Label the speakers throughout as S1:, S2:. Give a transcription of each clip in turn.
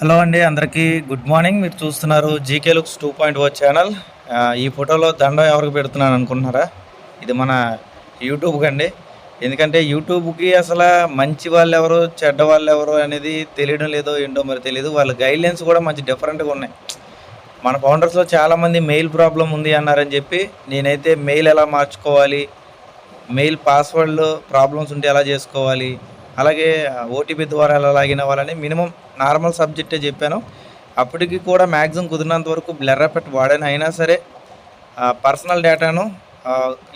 S1: Hello అండి అందరికీ good morning. మీరు చూస్తున్నారు GK looks two point o channel. ఈ ఫోటోలో దండం ఎవరికి పెడుతున్నాను అనుకుంటున్నారా? ఇది మన యూట్యూబ్కి అండి ఎందుకంటే యూట్యూబ్కి అసలు మంచి వాళ్ళు ఎవరు చెడ్డ వాళ్ళు ఎవరు అనేది తెలియడం లేదో ఏంటో మరి తెలియదు వాళ్ళ గైడ్లైన్స్ కూడా మంచి డిఫరెంట్గా ఉన్నాయి. మన ఫౌండర్స్లో చాలామంది మెయిల్ ప్రాబ్లం ఉంది అన్నారని చెప్పి నేనైతే మెయిల్ ఎలా మార్చుకోవాలి మెయిల్ పాస్వర్డ్లు ప్రాబ్లమ్స్ ఉంటే ఎలా చేసుకోవాలి అలాగే ఓటీపీ ద్వారా ఎలా లాగిన వాళ్ళని మినిమం నార్మల్ సబ్జెక్టే చెప్పాను. అప్పటికి కూడా మ్యాక్సిమం కుదిరినంత వరకు బ్లర్ ఎఫెక్ట్ వాడాను అయినా సరే పర్సనల్ డేటాను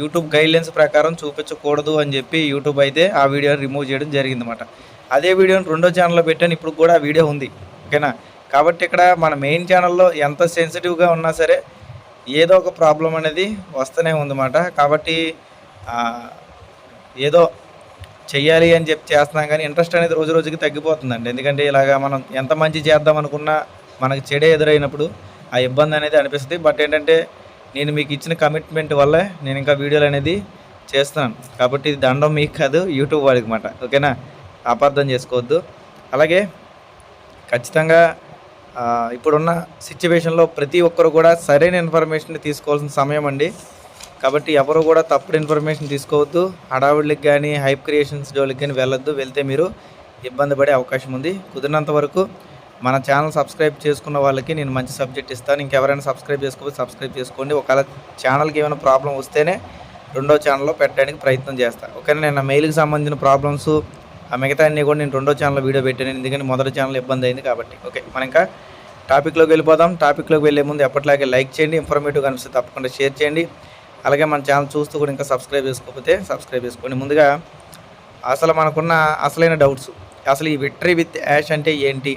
S1: యూట్యూబ్ గైడ్లైన్స్ ప్రకారం చూపించకూడదు అని చెప్పి యూట్యూబ్ అయితే ఆ వీడియోని రిమూవ్ చేయడం జరిగిందన్నమాట. అదే వీడియోని రెండో ఛానల్లో పెట్టాను ఇప్పుడు కూడా ఆ వీడియో ఉంది. ఓకేనా? కాబట్టి ఇక్కడ మన మెయిన్ ఛానల్లో ఎంత సెన్సిటివ్గా ఉన్నా సరే ఏదో ఒక ప్రాబ్లం అనేది వస్తూనే ఉందన్నమాట. కాబట్టి ఏదో చెయ్యాలి అని చెప్పి చేస్తున్నాం కానీ ఇంట్రెస్ట్ అనేది రోజు రోజుకి తగ్గిపోతుందండి. ఎందుకంటే ఇలాగా మనం ఎంత మంచి చేద్దాం అనుకున్నా మనకు చెడే ఎదురైనప్పుడు ఆ ఇబ్బంది అనేది అనిపిస్తుంది. బట్ ఏంటంటే నేను మీకు ఇచ్చిన కమిట్మెంట్ వల్లే నేను ఇంకా వీడియోలు అనేది చేస్తున్నాను. కాబట్టి ఇది దండం మీకు కాదు యూట్యూబ్ వాడికి మాట. ఓకేనా? అపార్థం చేసుకోవద్దు. అలాగే ఖచ్చితంగా ఇప్పుడున్న సిచ్యువేషన్లో ప్రతి ఒక్కరు కూడా సరైన ఇన్ఫర్మేషన్ తీసుకోవాల్సిన సమయం అండి. కాబట్టి ఎవరు కూడా తప్పుడు ఇన్ఫర్మేషన్ తీసుకోవద్దు. హడావుడికి కానీ హైప్ క్రియేషన్స్ జోలికి కానీ వెళ్ళొద్దు. వెళ్తే మీరు ఇబ్బంది పడే అవకాశం ఉంది. కుదిరినంత వరకు మన ఛానల్ సబ్స్క్రైబ్ చేసుకున్న వాళ్ళకి నేను మంచి సబ్జెక్ట్ ఇస్తాను. ఇంకెవరైనా సబ్స్క్రైబ్ చేసుకోవచ్చు సబ్స్క్రైబ్ చేసుకోండి. ఒకవేళ ఛానల్కి ఏమైనా ప్రాబ్లం వస్తేనే రెండో ఛానల్లో పెట్టడానికి ప్రయత్నం చేస్తాను ఓకేనా నేను నా మెయిల్కి సంబంధించిన ప్రాబ్లమ్స్ ఆ మిగతా అన్నీ కూడా నేను రెండో ఛానల్లో వీడియో పెట్టాను. ఎందుకంటే మొదటి ఛానల్ ఇబ్బంది అయింది కాబట్టి. ఓకే మనం ఇంకా టాపిక్లోకి వెళ్ళిపోదాం. టాపిక్లోకి వెళ్ళే ముందు ఎప్పటిలాగే లైక్ చేయండి. ఇన్ఫర్మేటివ్ కనిపిస్తే తప్పకుండా షేర్ చేయండి. అలాగే మన ఛానల్ చూస్తూ కూడా ఇంకా సబ్స్క్రైబ్ చేసుకోకపోతే సబ్స్క్రైబ్ చేసుకోండి. ముందుగా అసలు మనకున్న అసలైన డౌట్స్. అసలు ఈ విక్టరీ విత్ యాష్ అంటే ఏంటి?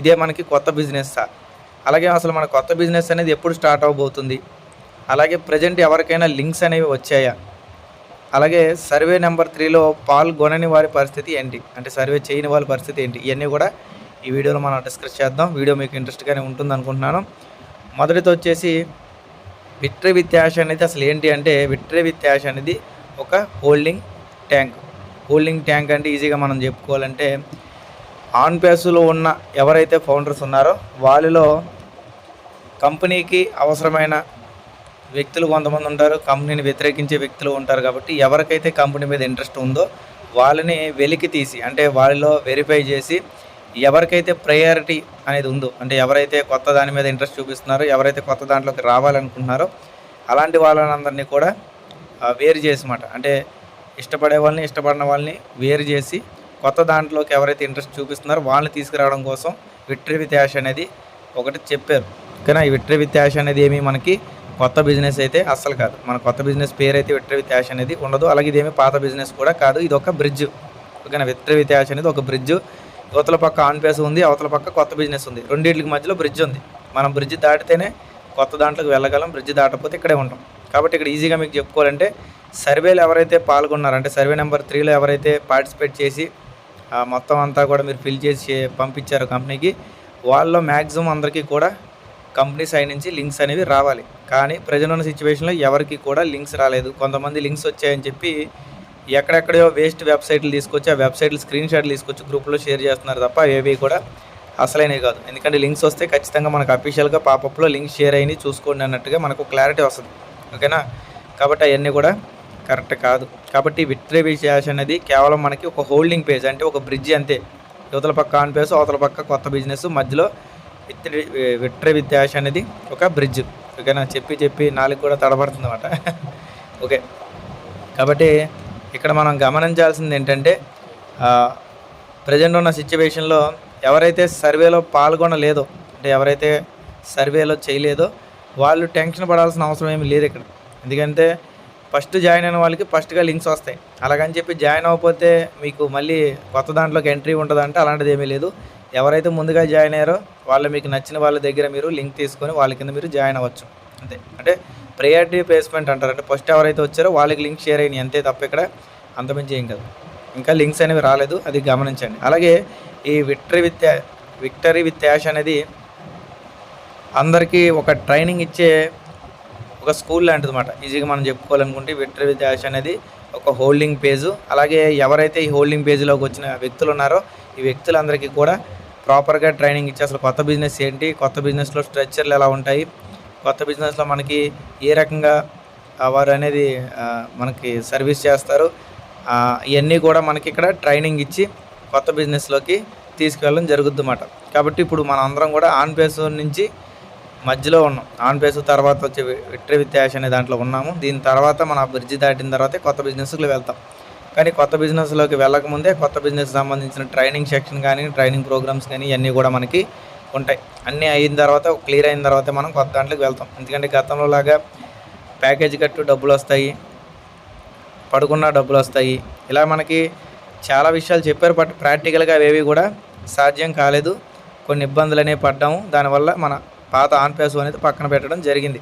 S1: ఇదే మనకి కొత్త బిజినెస్ అలాగే అసలు మన కొత్త బిజినెస్ అనేది ఎప్పుడు స్టార్ట్ అవబోతుంది? అలాగే ప్రజెంట్ ఎవరికైనా లింక్స్ అనేవి వచ్చాయా? అలాగే సర్వే నెంబర్ త్రీలో పాల్గొనని వారి పరిస్థితి ఏంటి? అంటే సర్వే చేయని వారి పరిస్థితి ఏంటి? ఇవన్నీ కూడా ఈ వీడియోలో మనం డిస్కస్ చేద్దాం. వీడియో మీకు ఇంట్రెస్ట్గానే ఉంటుంది అనుకుంటున్నాను మొదటిది వచ్చేసి విట్రీ విత్యాశ అనేది అసలు ఏంటి అంటే విట్రీ విత్ అనేది ఒక హోల్డింగ్ ట్యాంక్. హోల్డింగ్ ట్యాంక్ అంటే ఈజీగా మనం చెప్పుకోవాలంటే ఆన్ ప్యాసులో ఉన్న ఎవరైతే ఫౌండర్స్ ఉన్నారో వాళ్ళలో కంపెనీకి అవసరమైన వ్యక్తులు కొంతమంది ఉంటారు కంపెనీని వ్యతిరేకించే వ్యక్తులు ఉంటారు కాబట్టి ఎవరికైతే కంపెనీ మీద ఇంట్రెస్ట్ ఉందో వాళ్ళని వెలికి తీసి అంటే వాళ్ళలో వెరిఫై చేసి ఎవరికైతే ప్రయారిటీ అనేది ఉందో అంటే ఎవరైతే కొత్త దాని మీద ఇంట్రెస్ట్ చూపిస్తున్నారో ఎవరైతే కొత్త దాంట్లోకి రావాలనుకుంటున్నారో అలాంటి వాళ్ళని కూడా వేరు చేసి మాట అంటే ఇష్టపడే వాళ్ళని ఇష్టపడిన వాళ్ళని వేరు చేసి కొత్త దాంట్లోకి ఎవరైతే ఇంట్రెస్ట్ చూపిస్తున్నారో వాళ్ళని తీసుకురావడం కోసం విట్రీ విత్ యాష్ అనేది ఒకటి చెప్పారు. కానీ ఈ విట్రీ విత్ యాష్ అనేది ఏమీ మనకి కొత్త బిజినెస్ అయితే అస్సలు కాదు. మన కొత్త బిజినెస్ పేరు అయితే విట్రీ విత్ యాష్ అనేది ఉండదు. అలాగే ఇదేమీ పాత బిజినెస్ కూడా కాదు. ఇది ఒక బ్రిడ్జ్ ఓకేనా? విట్రీ విత్ యాష్ అనేది ఒక బ్రిడ్జ్ అవతల పక్క ఆన్పేస్ ఉంది అవతల పక్క కొత్త బిజినెస్ ఉంది. రెండింటికి మధ్యలో బ్రిడ్జ్ ఉంది. మనం బ్రిడ్జ్ దాటితేనే కొత్త దాంట్లోకి వెళ్ళగలం బ్రిడ్జ్ దాటకపోతే ఇక్కడే ఉంటాం. కాబట్టి ఇక్కడ ఈజీగా మీకు చెప్పుకోవాలంటే సర్వేలు ఎవరైతే పాల్గొన్నారో అంటే సర్వే నెంబర్ త్రీలో ఎవరైతే పార్టిసిపేట్ చేసి ఆ మొత్తం అంతా కూడా మీరు ఫిల్ చేసి పంపించారు కంపెనీకి వాళ్ళలో మ్యాక్సిమం అందరికీ కూడా కంపెనీ సైడ్ నుంచి లింక్స్ అనేవి రావాలి. కానీ ప్రజెంట్ ఉన్న సిచ్యువేషన్లో ఎవరికి కూడా లింక్స్ రాలేదు. కొంతమంది లింక్స్ వచ్చాయని చెప్పి ఎక్కడెక్కడో వేస్ట్ వెబ్సైట్లు తీసుకొచ్చి ఆ వెబ్సైట్లు స్క్రీన్ షాట్లు తీసుకొచ్చి గ్రూప్లో షేర్ చేస్తున్నారు తప్ప ఏవి కూడా అసలైనవి కాదు. ఎందుకంటే లింక్స్ వస్తే ఖచ్చితంగా మనకు అఫీషియల్గా పాపప్లో లింక్ షేర్ అయ్యి చూసుకోండి అన్నట్టుగా మనకు క్లారిటీ వస్తుంది. ఓకేనా కాబట్టి అవన్నీ కూడా కరెక్ట్ కాదు. కాబట్టి విట్రీ యాష్ అనేది కేవలం మనకి ఒక హోల్డింగ్ పేజ్ అంటే ఒక బ్రిడ్జ్ అంతే. యువతల పక్క ఆన్ పేజ్ అవతల పక్క కొత్త బిజినెస్ మధ్యలో విత్రి విట్రీ విద్యాష్ అనేది ఒక బ్రిడ్జ్ ఓకేనా చెప్పి చెప్పి నాలుగు కూడా తడబడుతుంది అనమాట ఓకే కాబట్టి ఇక్కడ మనం గమనించాల్సింది ఏంటంటే ప్రజెంట్ ఉన్న సిచ్యువేషన్లో ఎవరైతే సర్వేలో పాల్గొనలేదో అంటే ఎవరైతే సర్వేలో చేయలేదో వాళ్ళు టెన్షన్ పడాల్సిన అవసరం ఏమి లేదు ఇక్కడ. ఎందుకంటే ఫస్ట్ జాయిన్ అయిన వాళ్ళకి ఫస్ట్గా లింక్స్ వస్తాయి. అలాగని చెప్పి జాయిన్ అవ్వకపోతే మీకు మళ్ళీ కొత్త దాంట్లోకి ఎంట్రీ ఉంటుందంటే అలాంటిది ఏమీ లేదు. ఎవరైతే ముందుగా జాయిన్ అయ్యారో వాళ్ళు మీకు నచ్చిన వాళ్ళ దగ్గర మీరు లింక్ తీసుకొని వాళ్ళ కింద మీరు జాయిన్ అవ్వచ్చు. అంతే. అంటే ప్రయారిటీ ప్లేస్మెంట్ అంటారు. అంటే ఫస్ట్ ఎవరైతే వచ్చారో వాళ్ళకి లింక్ షేర్ అయినాయి. అంతే తప్ప ఇక్కడ అంతమించి ఏం కాదు. ఇంకా లింక్స్ అనేవి రాలేదు. అది గమనించండి. అలాగే ఈ victory with victory with Yash అనేది అందరికీ ఒక ట్రైనింగ్ ఇచ్చే ఒక స్కూల్ లాంటిది అనమాట ఈజీగా మనం చెప్పుకోవాలనుకుంటే విక్టరీ విత్ యాష్ అనేది ఒక హోల్డింగ్ పేజు అలాగే ఎవరైతే ఈ హోల్డింగ్ పేజీలోకి వచ్చిన వ్యక్తులు ఉన్నారో ఈ వ్యక్తులందరికీ కూడా ప్రాపర్గా ట్రైనింగ్ ఇచ్చి అసలు కొత్త బిజినెస్ ఏంటి? కొత్త బిజినెస్లో స్ట్రక్చర్లు ఎలా ఉంటాయి? కొత్త బిజినెస్లో మనకి ఏ రకంగా వారు అనేది మనకి సర్వీస్ చేస్తారు. ఇవన్నీ కూడా మనకి ఇక్కడ ట్రైనింగ్ ఇచ్చి కొత్త బిజినెస్లోకి తీసుకెళ్ళడం జరుగుద్ది అన్నమాట కాబట్టి ఇప్పుడు మనం అందరం కూడా ఆన్ బేస్ నుంచి మధ్యలో ఉన్నాం. ఆన్ బేస్ తర్వాత వచ్చే విక్టరీ విత్యాష్ అనే దాంట్లో ఉన్నాము. దీని తర్వాత మన బ్రిడ్జి దాటిన తర్వాతే కొత్త బిజినెస్లో వెళ్తాం. కానీ కొత్త బిజినెస్లోకి వెళ్ళకముందే కొత్త బిజినెస్ సంబంధించిన ట్రైనింగ్ సెక్షన్ కానీ ట్రైనింగ్ ప్రోగ్రామ్స్ కానీ ఇవన్నీ కూడా మనకి ఉంటాయి. అన్నీ అయిన తర్వాత క్లియర్ అయిన తర్వాత మనం కొత్త దాంట్లోకి వెళ్తాం. ఎందుకంటే గతంలో లాగా ప్యాకేజ్ కట్టు డబ్బులు వస్తాయి పడుకున్న డబ్బులు వస్తాయి. ఇలా మనకి చాలా విషయాలు చెప్పారు బట్ ప్రాక్టికల్గా అవేవి కూడా సాధ్యం కాలేదు. కొన్ని ఇబ్బందులు అనేవి పడ్డాము. దానివల్ల మన పాత ఆన్ పేసు అనేది పక్కన పెట్టడం జరిగింది.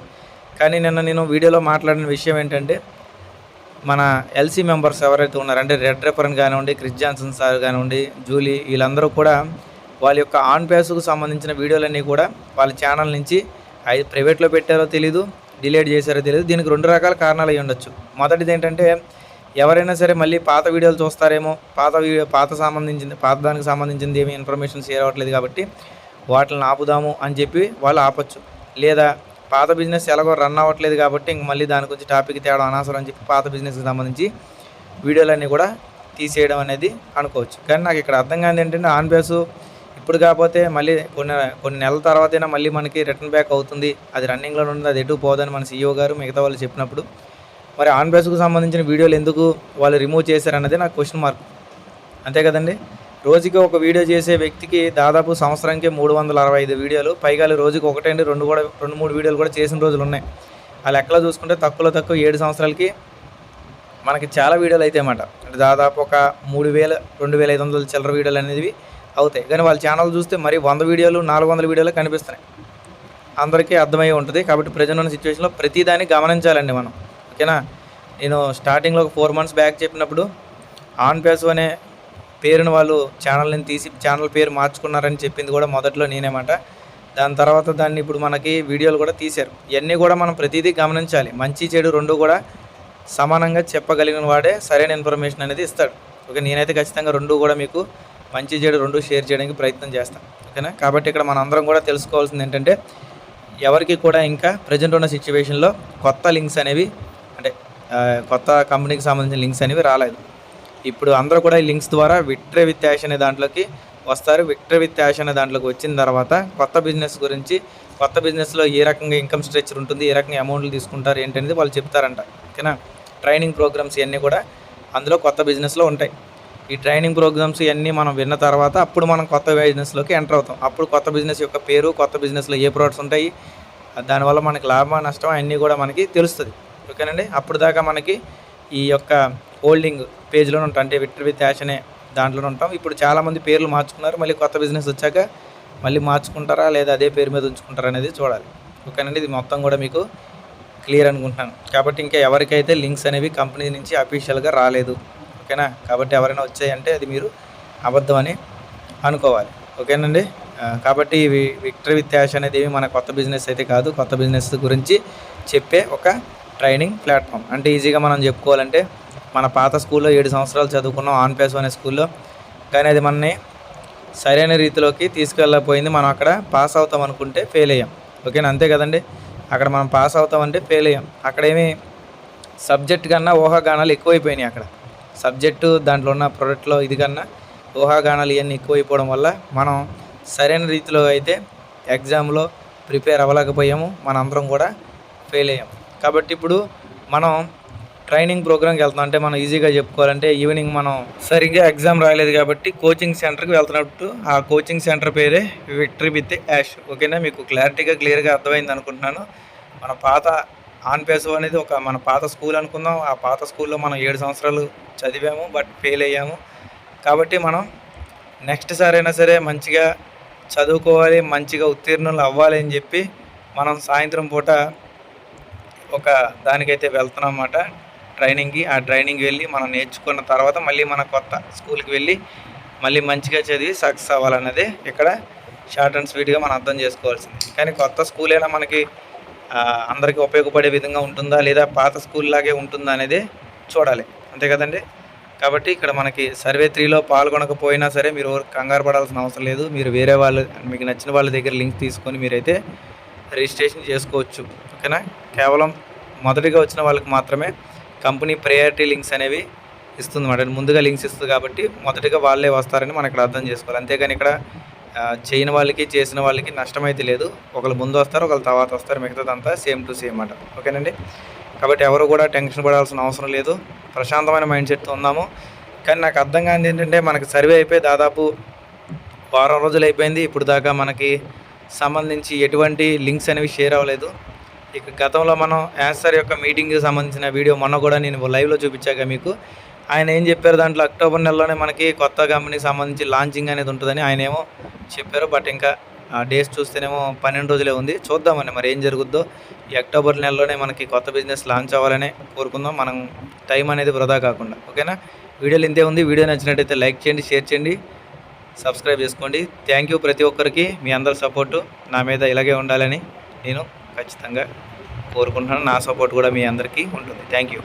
S1: కానీ నిన్న నేను వీడియోలో మాట్లాడిన విషయం ఏంటంటే మన ఎల్సీ మెంబర్స్ ఎవరైతే ఉన్నారంటే రెడ్ రెఫరెన్ కానివ్వండి క్రిస్ జాన్సన్ సార్ కానివ్వండి జూలీ వీళ్ళందరూ కూడా వాళ్ళ యొక్క ఆన్ ప్యాస్కు సంబంధించిన వీడియోలన్నీ కూడా వాళ్ళ ఛానల్ నుంచి అది ప్రైవేట్లో పెట్టారో తెలీదు డిలీట్ చేశారో తెలియదు దీనికి రెండు రకాల కారణాలు అయి ఉండొచ్చు. మొదటిది ఏంటంటే ఎవరైనా సరే మళ్ళీ పాత వీడియోలు చూస్తారేమో పాత వీడియో పాత సంబంధించింది పాత దానికి సంబంధించింది ఏమి ఇన్ఫర్మేషన్ షేర్ అవ్వట్లేదు కాబట్టి వాటిని ఆపుదాము అని చెప్పి వాళ్ళు ఆపచ్చు. లేదా పాత బిజినెస్ ఎలాగో రన్ అవ్వట్లేదు కాబట్టి ఇంక మళ్ళీ దాని గురించి టాపిక్ తేడా అనవసరం అని చెప్పి పాత బిజినెస్కి సంబంధించి వీడియోలన్నీ కూడా తీసేయడం అనేది అనుకోవచ్చు. కానీ నాకు ఇక్కడ అర్థం కాదు ఏంటంటే ఆన్ బేసు ఇప్పుడు కాకపోతే మళ్ళీ కొన్ని కొన్ని నెలల తర్వాతైనా మళ్ళీ మనకి రిటర్న్ బ్యాక్ అవుతుంది. అది రన్నింగ్లో ఉంది అది ఎటు పోదని మన సీఈఓ గారు మిగతా వాళ్ళు చెప్పినప్పుడు. మరి ఆన్ బేస్కు సంబంధించిన వీడియోలు ఎందుకు వాళ్ళు రిమూవ్ చేశారన్నది నాకు క్వశ్చన్ మార్క్ అంతే కదండి? రోజుకి ఒక వీడియో చేసే వ్యక్తికి దాదాపు సంవత్సరానికి మూడు వందల అరవై ఐదు వీడియోలు పైగా రోజుకి ఒకటండి రెండు కూడా రెండు మూడు వీడియోలు కూడా చేసిన రోజులు ఉన్నాయి. ఆ లెక్కలో చూసుకుంటే తక్కువలో తక్కువ ఏడు సంవత్సరాలకి మనకి చాలా వీడియోలు అయితే అన్నమాట. అంటే దాదాపు ఒక మూడు వేల రెండు వేల ఐదు వందల చిల్లర వీడియోలు అనేవి అవుతాయి. కానీ వాళ్ళ ఛానల్ చూస్తే మరి వంద వీడియోలు నాలుగు వందల వీడియోలు కనిపిస్తున్నాయి. అందరికీ అర్థమై ఉంటుంది. కాబట్టి ప్రజెంట్ ఉన్న సిచ్యువేషన్లో ప్రతిదాన్ని గమనించాలండి మనం. ఓకేనా? నేను స్టార్టింగ్లో ఒక ఫోర్ మంత్స్ బ్యాక్ చెప్పినప్పుడు ఆన్ పేస్ అనే పేరును వాళ్ళు ఛానల్ని తీసి ఛానల్ పేరు మార్చుకున్నారని చెప్పింది కూడా మొదట్లో నేనేమాట. దాని తర్వాత దాన్ని ఇప్పుడు మనకి వీడియోలు కూడా తీశారు. ఇవన్నీ కూడా మనం ప్రతిదీ గమనించాలి. మంచి చెడు రెండు కూడా సమానంగా చెప్పగలిగిన వాడే సరైన ఇన్ఫర్మేషన్ అనేది ఇస్తాడు. ఓకే నేనైతే ఖచ్చితంగా రెండు కూడా మీకు మంచి చెడు రెండు షేర్ చేయడానికి ప్రయత్నం చేస్తాం. ఓకేనా? కాబట్టి ఇక్కడ మనం అందరం కూడా తెలుసుకోవాల్సింది ఏంటంటే ఎవరికి కూడా ఇంకా ప్రజెంట్ ఉన్న సిచ్యువేషన్లో కొత్త లింక్స్ అనేవి అంటే కొత్త కంపెనీకి సంబంధించిన లింక్స్ అనేవి రాలేదు. ఇప్పుడు అందరూ కూడా ఈ లింక్స్ ద్వారా విక్టరీ విత్ యాష్ అనే దాంట్లోకి వస్తారు. విక్టరీ విత్ యాష్ అనే దాంట్లోకి వచ్చిన తర్వాత కొత్త బిజినెస్ గురించి కొత్త బిజినెస్లో ఏ రకంగా ఇన్కమ్ స్ట్రక్చర్ ఉంటుంది ఏ రకంగా అమౌంట్లు తీసుకుంటారు ఏంటనేది వాళ్ళు చెప్తారంట. ఓకేనా? ట్రైనింగ్ ప్రోగ్రామ్స్ ఇవన్నీ కూడా అందులో కొత్త బిజినెస్లో ఉంటాయి. ఈ ట్రైనింగ్ ప్రోగ్రామ్స్ ఇవన్నీ మనం విన్న తర్వాత అప్పుడు మనం కొత్త బిజినెస్లోకి ఎంటర్ అవుతాం. అప్పుడు కొత్త బిజినెస్ యొక్క పేరు కొత్త బిజినెస్లో ఏ ప్రోడక్ట్స్ ఉంటాయి దానివల్ల మనకి లాభం నష్టం అన్నీ కూడా మనకి తెలుస్తుంది. ఓకేనండి? అప్పుడు దాకా మనకి ఈ యొక్క హోల్డింగ్ పేజ్లో ఉంటాం. అంటే విక్టర్ విత్ యాష్ అనే దాంట్లో ఉంటాం. ఇప్పుడు చాలామంది పేర్లు మార్చుకున్నారు. మళ్ళీ కొత్త బిజినెస్ వచ్చాక మళ్ళీ మార్చుకుంటారా లేదా అదే పేరు మీద ఉంచుకుంటారా అనేది చూడాలి. ఓకేనండి? ఇది మొత్తం కూడా మీకు క్లియర్ అనుకుంటున్నాను. కాబట్టి ఇంకా ఎవరికైతే లింక్స్ అనేవి కంపెనీ నుంచి అఫీషియల్గా రాలేదు ఓకేనా? కాబట్టి ఎవరైనా వచ్చాయంటే అది మీరు అబద్ధం అని అనుకోవాలి. ఓకేనండి? కాబట్టి ఇవి విక్టరీ విత్ యాష్ అనేది ఏమి మన కొత్త బిజినెస్ అయితే కాదు. కొత్త బిజినెస్ గురించి చెప్పే ఒక ట్రైనింగ్ ప్లాట్ఫామ్. అంటే ఈజీగా మనం చెప్పుకోవాలంటే మన పాత స్కూల్లో ఏడు సంవత్సరాలు చదువుకున్నాం. ఆన్ పేస్ అనే స్కూల్లో. కానీ అది మనని సరైన రీతిలోకి తీసుకెళ్ళకపోయింది. మనం అక్కడ పాస్ అవుతాం అనుకుంటే ఫెయిల్ అయ్యాం. ఓకేనా? అంతే కదండి? అక్కడ మనం పాస్ అవుతామంటే ఫెయిల్ అయ్యాం. అక్కడేమి సబ్జెక్ట్ కన్నా ఊహాగానాలు ఎక్కువైపోయినాయి అక్కడ. సబ్జెక్టు దాంట్లో ఉన్న ప్రొడక్ట్లో ఇది కన్నా ఊహాగానాలు ఇవన్నీ ఎక్కువైపోవడం వల్ల మనం సరైన రీతిలో అయితే ఎగ్జామ్లో ప్రిపేర్ అవ్వలేకపోయాము. మన అందరం కూడా ఫెయిల్ అయ్యాం. కాబట్టి ఇప్పుడు మనం ట్రైనింగ్ ప్రోగ్రామ్కి వెళ్తాం అంటే మనం ఈజీగా చెప్పుకోవాలంటే ఈవినింగ్ మనం సరిగ్గా ఎగ్జామ్ రాయలేదు కాబట్టి కోచింగ్ సెంటర్కి వెళ్తున్నట్టు ఆ కోచింగ్ సెంటర్ పేరే విక్టరీ విత్ యాష్. ఓకేనా? మీకు క్లారిటీగా క్లియర్గా అర్థమైంది అనుకుంటున్నాను. మన పాత ఆన్ పేసో అనేది ఒక మన పాత స్కూల్ అనుకుందాం. ఆ పాత స్కూల్లో మనం ఏడు సంవత్సరాలు చదివాము బట్ ఫెయిల్ అయ్యాము. కాబట్టి మనం నెక్స్ట్ సారి అయినా సరే మంచిగా చదువుకోవాలి మంచిగా ఉత్తీర్ణులు అవ్వాలి అని చెప్పి మనం సాయంత్రం పూట ఒక దానికైతే వెళ్తున్నాం అన్నమాట. ట్రైనింగ్కి. ఆ ట్రైనింగ్ వెళ్ళి మనం నేర్చుకున్న తర్వాత మళ్ళీ మన కొత్త స్కూల్కి వెళ్ళి మళ్ళీ మంచిగా చదివి సక్సెస్ అవ్వాలన్నది ఇక్కడ షార్ట్ అండ్ స్వీట్గా మనం అర్థం చేసుకోవాల్సింది. కానీ కొత్త స్కూల్ అయినా మనకి అందరికీ ఉపయోగపడే విధంగా ఉంటుందా లేదా పాత స్కూల్ లాగే ఉంటుందా అనేది చూడాలి. అంతే కదండి? కాబట్టి ఇక్కడ మనకి సర్వే త్రీలో పాల్గొనకపోయినా సరే మీరు కంగారు పడాల్సిన అవసరం లేదు. మీరు వేరే వాళ్ళు మీకు నచ్చిన వాళ్ళ దగ్గర లింక్ తీసుకొని మీరైతే రిజిస్ట్రేషన్ చేసుకోవచ్చు. ఓకేనా? కేవలం మొదటిగా వచ్చిన వాళ్ళకి మాత్రమే కంపెనీ ప్రయారిటీ లింక్స్ అనేవి ఇస్తుంది మాట. ముందుగా లింక్స్ ఇస్తుంది కాబట్టి మొదటిగా వాళ్ళే వస్తారని మనం ఇక్కడ అర్థం చేసుకోవాలి. అంతేగాని ఇక్కడ చేయని వాళ్ళకి చేసిన వాళ్ళకి నష్టమైతే లేదు. ఒకళ్ళు ముందు వస్తారు ఒకళ్ళు తర్వాత వస్తారు. మిగతాదంతా సేమ్ టు సేమ్ అన్నమాట ఓకేనండి? కాబట్టి ఎవరు కూడా టెన్షన్ పడాల్సిన అవసరం లేదు. ప్రశాంతమైన మైండ్ సెట్తో ఉన్నాము కానీ నాకు అర్థం కానిది ఏంటంటే మనకి సర్వే అయిపోయి దాదాపు వారం రోజులు అయిపోయింది. ఇప్పుడు దాకా మనకి సంబంధించి ఎటువంటి లింక్స్ అనేవి షేర్ అవ్వలేదు. ఇక గతంలో మనం యాసర్ యొక్క మీటింగ్కి సంబంధించిన వీడియో మొన్న కూడా నేను లైవ్లో చూపించాక మీకు. ఆయన ఏం చెప్పారు దాంట్లో? అక్టోబర్ నెలలోనే మనకి కొత్త కంపెనీకి సంబంధించి లాంచింగ్ అనేది ఉంటుందని ఆయన ఏమో చెప్పారు. బట్ ఇంకా డేస్ చూస్తేనేమో పన్నెండు రోజులే ఉంది. చూద్దామండి మరి ఏం జరుగుద్దో. ఈ అక్టోబర్ నెలలోనే మనకి కొత్త బిజినెస్ లాంచ్ అవ్వాలని కోరుకుందాం. మనం టైం అనేది వృధా కాకుండా. ఓకేనా? వీడియోలు ఇంతే ఉంది. వీడియో నచ్చినట్టయితే లైక్ చేయండి షేర్ చేయండి సబ్స్క్రైబ్ చేసుకోండి. థ్యాంక్ యూ ప్రతి ఒక్కరికి. మీ అందరి సపోర్టు నా మీద ఇలాగే ఉండాలని నేను ఖచ్చితంగా కోరుకుంటున్నాను. నా సపోర్ట్ కూడా మీ అందరికీ ఉంటుంది. Thank you.